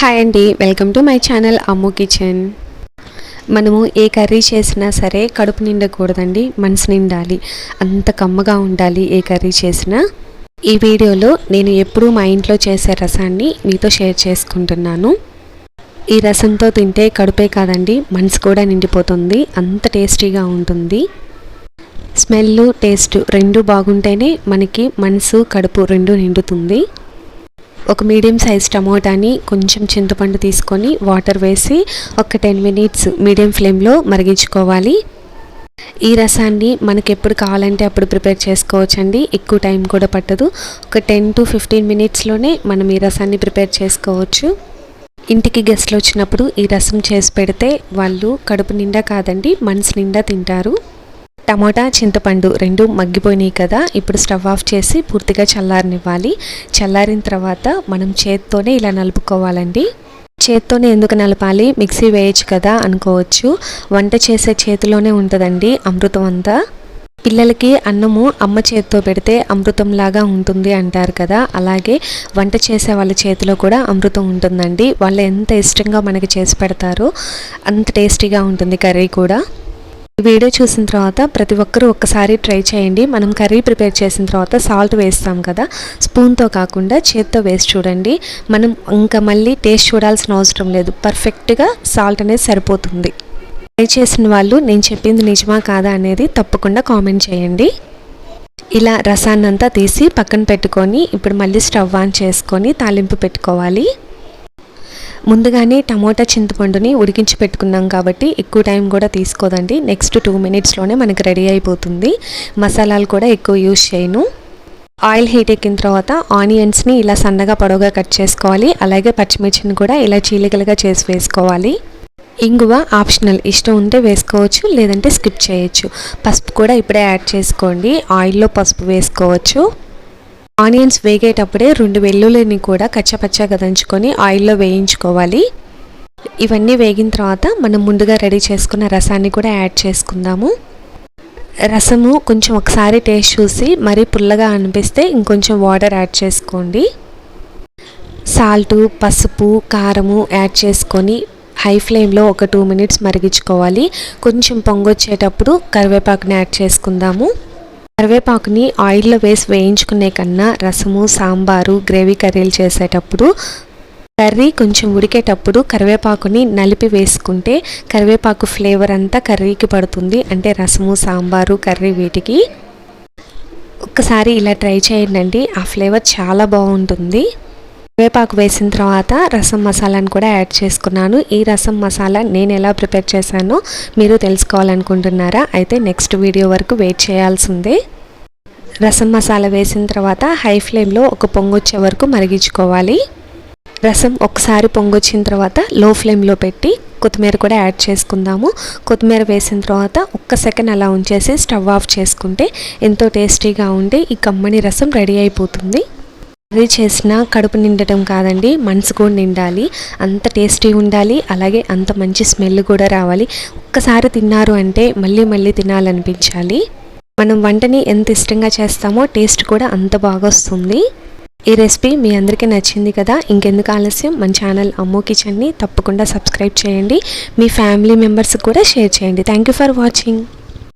Hi అండి welcome to my channel Ammu kitchen మనము ఏ కర్రీ చేసినా సరే కడుపు నిండకూడదండి మనసు నిండాలి. అంత కమ్మగా ఉండాలి ఏ కర్రీ చేసినా. ఈ వీడియోలో నేను ఎప్పుడూ మా ఇంట్లో చేసే రసాన్ని మీతో షేర్ చేసుకుంటున్నాను. ఈ రసంతో తింటే కడుపే కాదండి మనసు కూడా నిండిపోతుంది అంత టేస్టీగా ఉంటుంది. స్మెల్ టేస్ట్ రెండు బాగుంటేనే మనకి మనసు కడుపు రెండు నిండుతుంది. ఒక మీడియం సైజ్ టమోటాని కొంచెం చింతపండు తీసుకొని వాటర్ వేసి ఒక టెన్ మినిట్స్ మీడియం ఫ్లేమ్లో మరిగించుకోవాలి. ఈ రసాన్ని మనకి ఎప్పుడు కావాలంటే అప్పుడు ప్రిపేర్ చేసుకోవచ్చండి. ఎక్కువ టైం కూడా పట్టదు. ఒక టెన్ టు ఫిఫ్టీన్ మినిట్స్లోనే మనం ఈ రసాన్ని ప్రిపేర్ చేసుకోవచ్చు. ఇంటికి గెస్ట్లు వచ్చినప్పుడు ఈ రసం చేసి పెడితే వాళ్ళు కడుపు నిండా కాదండి మనసు నిండా తింటారు. టమాటా చింతపండు రెండు మగ్గిపోయినాయి కదా ఇప్పుడు స్టవ్ ఆఫ్ చేసి పూర్తిగా చల్లారనివ్వాలి. చల్లారిన తర్వాత మనం చేత్తోనే ఇలా నలుపుకోవాలండి. చేత్తోనే ఎందుకు నలపాలి? మిక్సీ వేయచ్చు కదా అనుకోవచ్చు. వంట చేసే చేతిలోనే ఉంటుందండి అమృతం అంతా. పిల్లలకి అన్నము అమ్మ చేతితో పెడితే అమృతంలాగా ఉంటుంది అంటారు కదా అలాగే వంట చేసే వాళ్ళ చేతిలో కూడా అమృతం ఉంటుందండి. వాళ్ళు ఎంత ఇష్టంగా మనకి చేసి పెడతారో అంత టేస్టీగా ఉంటుంది కర్రీ కూడా. వీడియో చూసిన తర్వాత ప్రతి ఒక్కరూ ఒక్కసారి ట్రై చేయండి. మనం కర్రీ ప్రిపేర్ చేసిన తర్వాత సాల్ట్ వేస్తాం కదా స్పూన్తో కాకుండా చేత్తో వేసి చూడండి. మనం ఇంకా మళ్ళీ టేస్ట్ చూడాల్సిన అవసరం లేదు. పర్ఫెక్ట్గా సాల్ట్ అనేది సరిపోతుంది. ట్రై చేసిన వాళ్ళు నేను చెప్పింది నిజమా కాదా అనేది తప్పకుండా కామెంట్ చేయండి. ఇలా రసాన్నంతా తీసి పక్కన పెట్టుకొని ఇప్పుడు మళ్ళీ స్టవ్ ఆన్ చేసుకొని తాలింపు పెట్టుకోవాలి. ముందుగానే టమోటా చింతపండుని ఉడికించి పెట్టుకున్నాం కాబట్టి ఎక్కువ టైం కూడా తీసుకోదండి. నెక్స్ట్ టూ మినిట్స్లోనే మనకి రెడీ అయిపోతుంది. మసాలాలు కూడా ఎక్కువ యూజ్ చేయను. ఆయిల్ హీట్ ఎక్కిన తర్వాత ఆనియన్స్ని ఇలా సన్నగా పొడవుగా కట్ చేసుకోవాలి. అలాగే పచ్చిమిర్చిని కూడా ఇలా చీలికలుగా చేసి వేసుకోవాలి. ఇంగువ ఆప్షనల్. ఇష్టం ఉంటే వేసుకోవచ్చు లేదంటే స్కిప్ చేయొచ్చు. పసుపు కూడా ఇప్పుడే యాడ్ చేసుకోండి. ఆయిల్లో పసుపు వేసుకోవచ్చు. ఆనియన్స్ వేగేటప్పుడే రెండు వెల్లుల్లిని కూడా కచ్చపచ్చగా దంచుకొని ఆయిల్లో వేయించుకోవాలి. ఇవన్నీ వేగిన తర్వాత మనం ముందుగా రెడీ చేసుకున్న రసాన్ని కూడా యాడ్ చేసుకుందాము. రసము కొంచెం ఒకసారి టేస్ట్ చూసి మరీ పుల్లగా అనిపిస్తే ఇంకొంచెం వాటర్ యాడ్ చేసుకోండి. సాల్టు పసుపు కారము యాడ్ చేసుకొని హై ఫ్లేమ్లో ఒక టూ మినిట్స్ మరిగించుకోవాలి. కొంచెం పొంగొచ్చేటప్పుడు కరివేపాకుని యాడ్ చేసుకుందాము. కరివేపాకుని ఆయిల్లో వేసి వేయించుకునే కన్నా రసము సాంబారు గ్రేవీ కర్రీలు చేసేటప్పుడు కర్రీ కొంచెం ఉడికేటప్పుడు కరివేపాకుని నలిపి వేసుకుంటే కరివేపాకు ఫ్లేవర్ అంతా కర్రీకి పడుతుంది. అంటే రసము సాంబారు కర్రీ వీటికి. ఒక్కసారి ఇలా ట్రై చేయండి ఆ ఫ్లేవర్ చాలా బాగుంటుంది. వేపాకు వేసిన తర్వాత రసం మసాలాను కూడా యాడ్ చేసుకున్నాను. ఈ రసం మసాలా నేను ఎలా ప్రిపేర్ చేశానో మీరు తెలుసుకోవాలనుకుంటున్నారా? అయితే నెక్స్ట్ వీడియో వరకు వెయిట్ చేయాల్సిందే. రసం మసాలా వేసిన తర్వాత హై ఫ్లేమ్లో ఒక పొంగొచ్చే వరకు మరిగించుకోవాలి. రసం ఒకసారి పొంగొచ్చిన తర్వాత లో ఫ్లేమ్లో పెట్టి కొత్తిమీర కూడా యాడ్ చేసుకుందాము. కొత్తిమీర వేసిన తర్వాత ఒక్క సెకండ్ అలా ఉంచేసి స్టవ్ ఆఫ్ చేసుకుంటే ఎంతో టేస్టీగా ఉండి ఈ కమ్మని రసం రెడీ అయిపోతుంది. కర్రీ చేసిన కడుపు నిండటం కాదండి మనసు కూడా నిండాలి. అంత టేస్టీ ఉండాలి అలాగే అంత మంచి స్మెల్ కూడా రావాలి. ఒక్కసారి తిన్నారు అంటే మళ్ళీ మళ్ళీ తినాలనిపించాలి. మనం వంటని ఎంత ఇష్టంగా చేస్తామో టేస్ట్ కూడా అంత బాగా వస్తుంది. ఈ రెసిపీ మీ అందరికీ నచ్చింది కదా? ఇంకెందుకు ఆలస్యం? మన ఛానల్ అమ్మో కిచెన్ని తప్పకుండా సబ్స్క్రైబ్ చేయండి. మీ ఫ్యామిలీ మెంబర్స్కి కూడా షేర్ చేయండి. Thank you for watching.